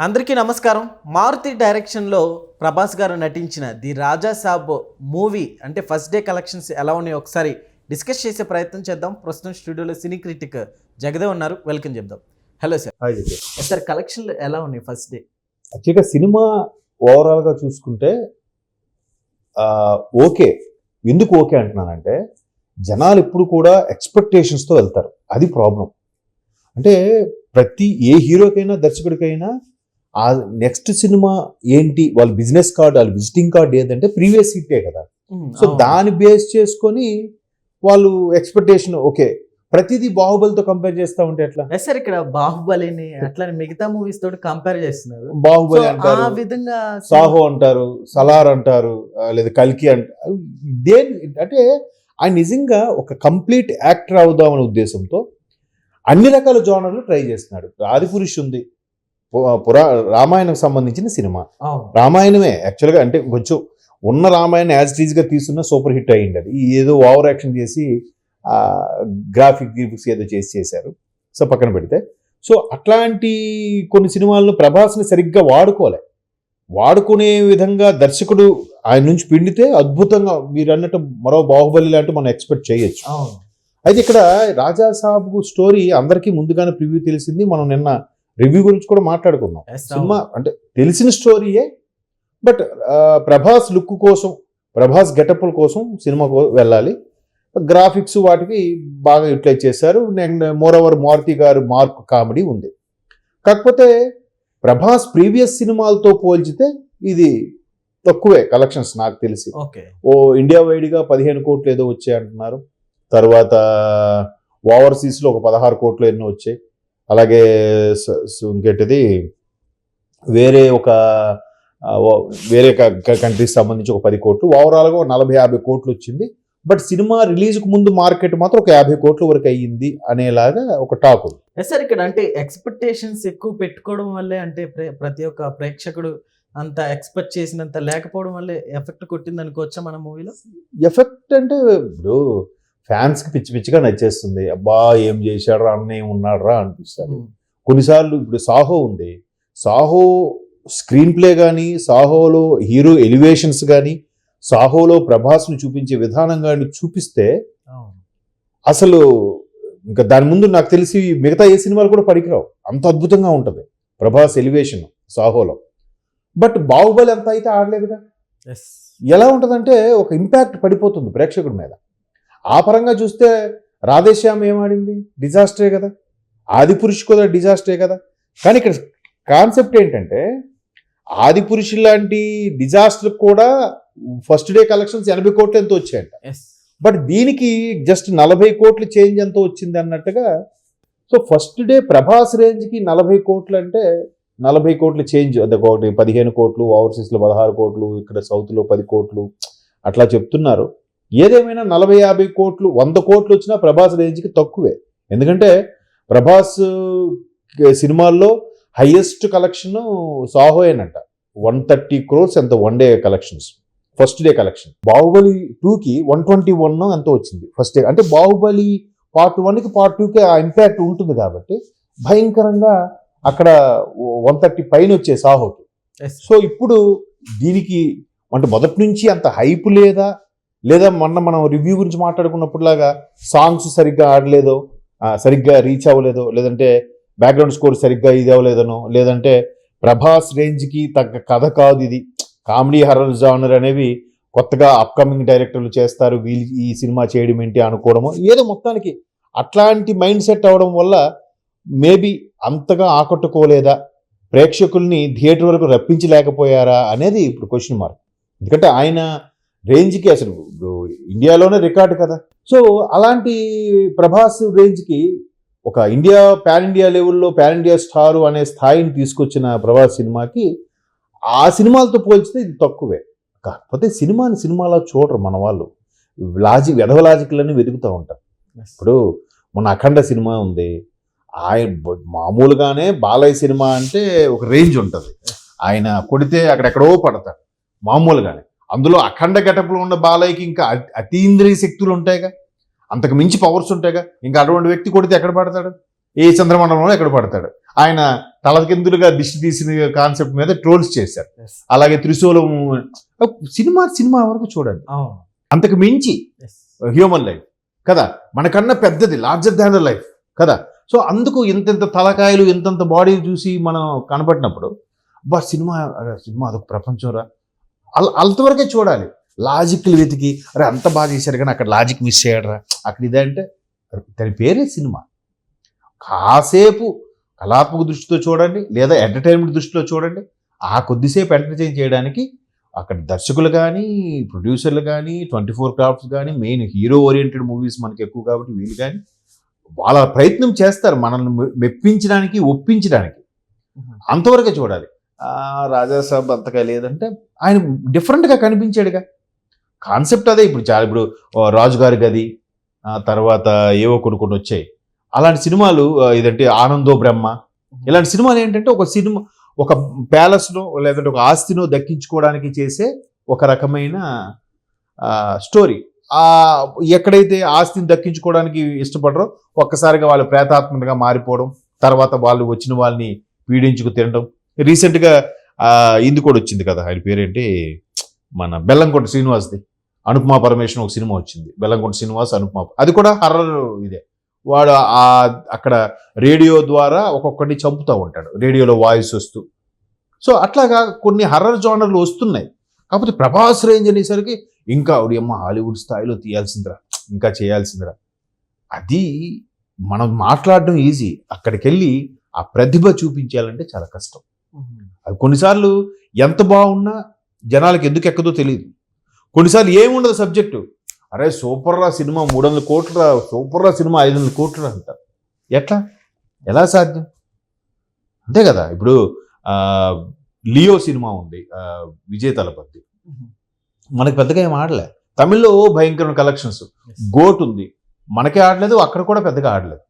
అందరికీ నమస్కారం. మారుతి డైరెక్షన్లో ప్రభాస్ గారు నటించిన ది రాజా సాబ్ మూవీ అంటే ఫస్ట్ డే కలెక్షన్స్ ఎలా ఉన్నాయో ఒకసారి డిస్కస్ చేసే ప్రయత్నం చేద్దాం. ప్రస్తుతం స్టూడియోలో సినీ క్రిటిక్ జగదే ఉన్నారు. వెల్కమ్ చెప్దాం. Hello sir. సార్ కలెక్షన్లు ఎలా ఉన్నాయి ఫస్ట్ డే? యాక్చువల్గా సినిమా ఓవరాల్గా చూసుకుంటే ఓకే. ఎందుకు ఓకే అంటున్నానంటే జనాలు ఎప్పుడు కూడా ఎక్స్పెక్టేషన్స్తో వెళ్తారు. అది ప్రాబ్లం అంటే ప్రతి ఏ హీరోకైనా దర్శకుడికైనా ఆ నెక్స్ట్ సినిమా ఏంటి? వాళ్ళ బిజినెస్ కార్డ్ వాళ్ళ విజిటింగ్ కార్డ్ ఏదంటే ప్రీవియస్ హిట్టే కదా. సో దాన్ని బేస్ చేసుకొని వాళ్ళు ఎక్స్పెక్టేషన్ ఓకే ప్రతిదీ బాహుబలితో కంపేర్ చేస్తా ఉంటే ఎట్లా? సార్ ఇక్కడ బాహుబలిని అట్లానే మిగతా మూవీస్ తోటి కంపేర్ చేస్తున్నారు. బాహుబలి So, ఆ అంటారు విధంగా సాహో అంటారు సలార్ అంటారు లేదా కల్కి అంటారు దేని అంటే ఆయన నిజంగా ఒక కంప్లీట్ యాక్టర్ అవుదామనే ఉద్దేశంతో అన్ని రకాల జోనర్లు ట్రై చేస్తున్నాడు. ఆదిపురుష్ ఉంది పు- పురా రామాయణం సంబంధించిన సినిమా. రామాయణమే యాక్చువల్గా అంటే కొంచెం ఉన్న రామాయణం యాజ్ టీజ్గా తీసుకున్న సూపర్ హిట్ అయ్యింది అది. ఏదో ఓవర్ యాక్షన్ చేసి గ్రాఫిక్ గ్రిఫిక్స్ ఏదో చేసి చేశారు. సో పక్కన పెడితే. సో అట్లాంటి కొన్ని సినిమాలను ప్రభాస్ని సరిగ్గా వాడుకోలే. వాడుకునే విధంగా దర్శకుడు ఆయన నుంచి పిండితే అద్భుతంగా మీరు అన్నట్టు మరో బాహుబలి లాంటి మనం ఎక్స్పెక్ట్ చేయొచ్చు. అయితే ఇక్కడ రాజా సాబ్ స్టోరీ అందరికీ ముందుగానే ప్రివ్యూ తెలిసింది. మనం నిన్న రివ్యూ గురించి కూడా మాట్లాడుకున్నాం. సినిమా. అంటే తెలిసిన స్టోరీయే బట్ ప్రభాస్ లుక్ కోసం ప్రభాస్ గెటప్ల కోసం సినిమా వెళ్ళాలి. గ్రాఫిక్స్ వాటికి బాగా యూటిలైజ్ చేశారు. అండ్ మోర్ ఓవర్ మారుతి గారు మార్క్ కామెడీ ఉంది. కాకపోతే ప్రభాస్ ప్రీవియస్ సినిమాలతో పోల్చితే ఇది తక్కువే కలెక్షన్స్ నాకు తెలిసి. ఓకే. ఓ ఇండియా వైడ్గా పదిహేను కోట్లు ఏదో వచ్చాయి అంటున్నారు. తర్వాత ఓవర్సీస్లో ఒక పదహారు కోట్లు ఎన్నో వచ్చాయి. అలాగే ఇంకేంటిది? వేరే ఒక వేరే కంట్రీస్ సంబంధించి ఒక పది కోట్లు. ఓవరాల్గా ఒక నలభై యాభై కోట్లు వచ్చింది. బట్ సినిమా రిలీజ్కి ముందు మార్కెట్ మాత్రం ఒక యాభై కోట్ల వరకు అయ్యింది అనేలాగా ఒక టాక్ ఉంది. సార్ ఇక్కడ అంటే ఎక్స్పెక్టేషన్స్ ఎక్కువ పెట్టుకోవడం వల్లే అంటే ప్రే- ప్రతి ఒక్క ప్రేక్షకుడు అంత ఎక్స్పెక్ట్ చేసినంత లేకపోవడం వల్లే ఎఫెక్ట్ కొట్టింది అనుకోవచ్చా మన మూవీలో? ఎఫెక్ట్ అంటే ఇప్పుడు ఫ్యాన్స్కి పిచ్చి పిచ్చిగా నచ్చేస్తుంది. అబ్బా ఏం చేశాడు రా అన్న ఏం ఉన్నాడు రా అనిపిస్తుంది కొన్నిసార్లు ఇప్పుడు సాహో ఉంది. సాహో స్క్రీన్ ప్లే కానీ సాహోలో హీరో ఎలివేషన్స్ కానీ సాహోలో ప్రభాస్ను చూపించే విధానం కానీ చూపిస్తే. అసలు ఇంకా దాని ముందు నాకు తెలిసి మిగతా ఏ సినిమాలు కూడా పనికిరావు. అంత అద్భుతంగా ఉంటుంది ప్రభాస్ ఎలివేషన్ సాహోలో. బట్ బాహుబలి అంత అయితే ఆడలేదుగా. ఎలా ఉంటుందంటే ఒక ఇంపాక్ట్ పడిపోతుంది ప్రేక్షకుడి మీద. ఆ పరంగా చూస్తే రాధేశ్యామ్ ఏమాడింది? డిజాస్టరే కదా. ఆదిపురుష్ కూడా డిజాస్టరే కదా. కానీ ఇక్కడ కాన్సెప్ట్ ఏంటంటే ఆదిపురుష్ లాంటి డిజాస్టర్ కూడా ఫస్ట్ డే కలెక్షన్స్ ఎనభై కోట్లు ఎంతో వచ్చాయంట. బట్ దీనికి జస్ట్ నలభై కోట్లు చేంజ్ ఎంతో వచ్చింది అన్నట్టుగా సో ఫస్ట్ డే ప్రభాస్ రేంజ్కి నలభై కోట్లు అంటే నలభై కోట్లు చేంజ్ అదే ఒకటి పదిహేను కోట్లు ఓవర్సీస్లో పదహారు కోట్లు ఇక్కడ సౌత్లో పది కోట్లు అట్లా చెప్తున్నారు. ఏదేమైనా నలభై యాభై కోట్లు వంద కోట్లు వచ్చినా ప్రభాస్ రేంజ్కి తక్కువే. ఎందుకంటే ప్రభాస్ సినిమాల్లో హైయెస్ట్ కలెక్షన్ సాహోయేనంట. వన్ థర్టీ క్రోర్స్ ఎంత one day collections. First day collection. Baahubali టూకి వన్ ట్వంటీ వన్ ఎంత వచ్చింది ఫస్ట్ డే. అంటే బాహుబలి పార్ట్ వన్కి పార్ట్ టూకి ఆ ఇంపాక్ట్ ఉంటుంది కాబట్టి భయంకరంగా అక్కడ వన్ థర్టీ పైన వచ్చే సాహోకి. సో ఇప్పుడు దీనికి అంటే మొదటి నుంచి అంత హైప్ లేదా? లేదా మొన్న మనం రివ్యూ గురించి మాట్లాడుకున్నప్పుడులాగా సాంగ్స్ సరిగ్గా ఆడలేదో సరిగ్గా రీచ్ అవ్వలేదో లేదంటే బ్యాక్గ్రౌండ్ స్కోర్ సరిగ్గా ఇది అవ్వలేదనో లేదంటే ప్రభాస్ రేంజ్కి తగ్గ కథ కాదు ఇది. కామెడీ హర్రర్ జానర్ అనేవి కొత్తగా అప్కమింగ్ డైరెక్టర్లు చేస్తారు వీళ్ళు ఈ సినిమా చేయడం ఏంటి అనుకోవడము ఏదో మొత్తానికి అట్లాంటి మైండ్ సెట్ అవడం వల్ల మేబీ అంతగా ఆకట్టుకోలేదా? ప్రేక్షకుల్ని థియేటర్ వరకు రప్పించలేకపోయారా? అనేది ఇప్పుడు క్వశ్చన్ మార్క్ ఎందుకంటే ఆయన రేంజ్కి అసలు ఇండియాలోనే రికార్డు కదా. సో అలాంటి ప్రభాస్ రేంజ్కి ఒక ఇండియా పాన్ ఇండియా లెవెల్లో పాన్ ఇండియా స్టారు అనే స్థాయిని తీసుకొచ్చిన ప్రభాస్ సినిమాకి ఆ సినిమాలతో పోల్చితే ఇది తక్కువే. కాకపోతే సినిమాని సినిమాలో చూడరు మన వాళ్ళు. లాజిక్ వెధవ లాజిక్లని వెతుకుతూ ఉంటారు. ఇప్పుడు మన అఖండ సినిమా ఉంది. ఆయన మామూలుగానే బాలయ్య సినిమా అంటే ఒక రేంజ్ ఉంటుంది. ఆయన కొడితే అక్కడెక్కడో పడతాడు మామూలుగానే. అందులో అఖండ గెటప్లో ఉన్న బాలయ్యకి ఇంకా అతి- అతీంద్రియ శక్తులు ఉంటాయిగా. అంతకు మించి పవర్స్ ఉంటాయిగా. ఇంకా అటువంటి వ్యక్తి కొడితే ఎక్కడ పడతాడు? ఏ చంద్రమండలంలో ఎక్కడ పడతాడు? ఆయన తలకిందులుగా దిష్టి తీసిన కాన్సెప్ట్ మీద ట్రోల్స్ చేశారు. అలాగే త్రిశూలం సినిమా సినిమా వరకు చూడండి. అంతకు మించి. హ్యూమన్ లైఫ్ కదా? మనకన్నా పెద్దది లార్జర్ దాన్ ద లైఫ్ కదా? సో అందుకు ఇంతెంత తలకాయలు ఇంతంత బాడీ చూసి మనం కనపడినప్పుడు బా సినిమా సినిమా అదొక ప్రపంచం రా అల్ అంతవరకే చూడాలి. లాజిక్లు వెతికి అరే అంత బాగా చేశారు కానీ అక్కడ లాజిక్ మిస్ అయ్యాడరా. అక్కడ ఇదంటే దాని పేరే సినిమా. కాసేపు కళాత్మక దృష్టితో చూడండి లేదా ఎంటర్టైన్మెంట్ దృష్టిలో చూడండి. ఆ కొద్దిసేపు ఎంటర్టైన్ చేయడానికి అక్కడ దర్శకులు కానీ ప్రొడ్యూసర్లు కానీ ట్వంటీ ఫోర్ క్రాఫ్ట్స్ కానీ మెయిన్ హీరో ఓరియంటెడ్ మూవీస్ మనకి ఎక్కువ కాబట్టి వీళ్ళు కానీ వాళ్ళ ప్రయత్నం చేస్తారు మనల్ని మె- మెప్పించడానికి ఒప్పించడానికి. అంతవరకే చూడాలి. రాజాసాబ్ అంతగా లేదంటే ఆయన డిఫరెంట్గా కనిపించాడుగా. కాన్సెప్ట్ అదే. ఇప్పుడు చాలా ఇప్పుడు ఓ రాజుగారి గది తర్వాత ఏవో కొన్ని కొన్ని వచ్చాయి. అలాంటి సినిమాలు ఇదంటే ఆనందో బ్రహ్మ. ఇలాంటి సినిమాలు ఏంటంటే ఒక సినిమా ఒక ప్యాలెస్నో లేదంటే ఒక ఆస్తినో దక్కించుకోవడానికి చేసే ఒక రకమైన స్టోరీ. ఎక్కడైతే ఆస్తిని దక్కించుకోవడానికి ఇష్టపడరో ఒక్కసారిగా వాళ్ళు ప్రేతాత్మకంగా మారిపోవడం తర్వాత వాళ్ళు వచ్చిన వాళ్ళని పీడించుకు తినడం రీసెంట్గా ఇందు కూడా వచ్చింది కదా. ఆయన పేరేంటి? మన బెల్లంకొండ శ్రీనివాస్ది. అనుపమా పరమేశ్వరం ఒక సినిమా వచ్చింది. బెల్లంకొండ శ్రీనివాస్ అనుపమా అది కూడా హర్రర్ ఇదే. వాడు ఆ అక్కడ రేడియో ద్వారా ఒక్కొక్కటి చంపుతూ ఉంటాడు. రేడియోలో వాయిస్ వస్తూ. సో అట్లాగా కొన్ని హర్రర్ జోనర్లు వస్తున్నాయి. కాకపోతే ప్రభాస్ రేంజ్ అనేసరికి ఇంకా ఆవిడ అమ్మ హాలీవుడ్ స్థాయిలో తీయాల్సిందిరా. ఇంకా చేయాల్సిందిరా. అది మనం మాట్లాడడం ఈజీ అక్కడికి వెళ్ళి ఆ ప్రతిభ చూపించాలంటే చాలా కష్టం. అది కొన్నిసార్లు ఎంత బాగున్నా జనాలకు ఎందుకు ఎక్కదో తెలియదు. కొన్నిసార్లు ఏముండదు సబ్జెక్టు. అరే సూపర్ రా సినిమా మూడు వందల కోట్ల రా సూపర్ రా సినిమా ఐదు వందల కోట్లు రా అంటారు. ఎట్లా? ఎలా సాధ్యం? అంతే కదా. ఇప్పుడు లియో సినిమా ఉంది విజయ్ తలపతి. మనకి పెద్దగా ఏం ఆడలే. తమిళ్ళో భయంకరమైన కలెక్షన్స్. గోట్ ఉంది. మనకే ఆడలేదు అక్కడ కూడా పెద్దగా ఆడలేదు.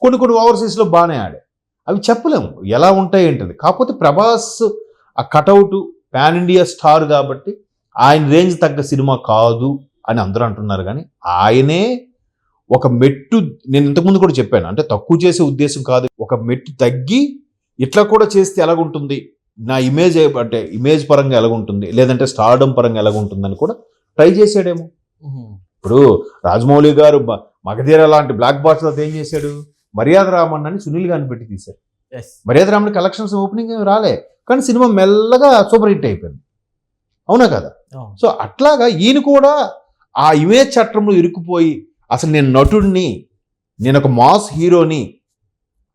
కొన్ని కొన్ని ఓవర్సీస్లో బాగానే ఆడే అవి చెప్పలేము. ఎలా ఉంటాయి ఏంటది కాకపోతే ప్రభాస్ ఆ కటౌట్ పాన్ ఇండియా స్టార్ కాబట్టి ఆయన రేంజ్ తగ్గ సినిమా కాదు అని అందరూ అంటున్నారు కానీ ఆయనే ఒక మెట్టు నేను ఇంతకుముందు కూడా చెప్పాను. అంటే తక్కువ చేసే ఉద్దేశం కాదు. ఒక మెట్టు తగ్గి ఇట్లా కూడా చేస్తే ఎలాగుంటుంది? నా ఇమేజ్ అంటే ఇమేజ్ పరంగా ఎలాగుంటుంది? లేదంటే స్టార్డమ్ పరంగా ఎలాగుంటుందని కూడా ట్రై చేసాడేమో ఇప్పుడు రాజమౌళి గారు మగధీర లాంటి బ్లాక్ బాస్టర్ ఏం చేశాడు? మర్యాద రామన్ అని సునీల్ గారిని పెట్టి తీశారు. మర్యాద రామన్ కలెక్షన్స్ ఓపెనింగ్ రాలే. కానీ సినిమా మెల్లగా సూపర్ హిట్ అయిపోయింది. అవునా కదా? సో అట్లాగా ఈయన కూడా ఆ ఇమేజ్ చట్టంలో ఇరుక్కుపోయి అసలు నేను నటుడిని నేను ఒక మాస్ హీరోని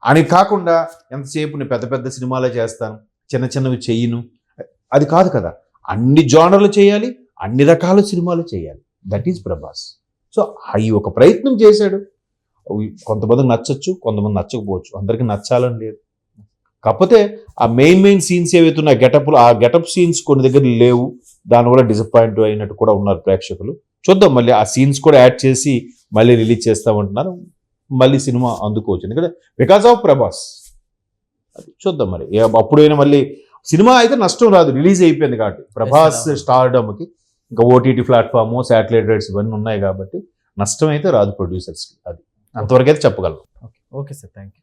అని కాకుండా ఎంతసేపు నేను పెద్ద పెద్ద సినిమాలే చేస్తాను చిన్న చిన్నవి చెయ్యను. అది కాదు కదా. అన్ని జోనర్లు చేయాలి అన్ని రకాల సినిమాలు చేయాలి. That is Prabhas. సో అవి ఒక ప్రయత్నం చేశాడు. కొంతమందికి నచ్చచ్చు కొంతమంది నచ్చకపోవచ్చు. అందరికీ నచ్చాలని లేదు. కాకపోతే ఆ మెయిన్ మెయిన్ సీన్స్ ఏవైతే ఉన్నాయి గెటప్లు ఆ గెటప్ సీన్స్ కొన్ని దగ్గర లేవు. దానివల్ల డిసప్పాయింట్ అయినట్టు కూడా ఉన్నారు ప్రేక్షకులు. చూద్దాం మళ్ళీ ఆ సీన్స్ కూడా యాడ్ చేసి మళ్ళీ రిలీజ్ చేస్తామంటున్నారు. మళ్ళీ సినిమా అందుకోవచ్చు. ఎందుకంటే బికాస్ ఆఫ్ ప్రభాస్. అది చూద్దాం మరి. అప్పుడైనా మళ్ళీ సినిమా అయితే నష్టం రాదు. రిలీజ్ అయిపోయింది కాబట్టి. ప్రభాస్. స్టార్డమ్కి ఇంకా ఓటీటీ ప్లాట్ఫామ్ శాటిలైట్ రైట్స్ ఇవన్నీ ఉన్నాయి కాబట్టి నష్టం అయితే రాదు ప్రొడ్యూసర్స్కి అది. అంతవరకు అయితే చెప్పగలం okay. Okay sir. Thank you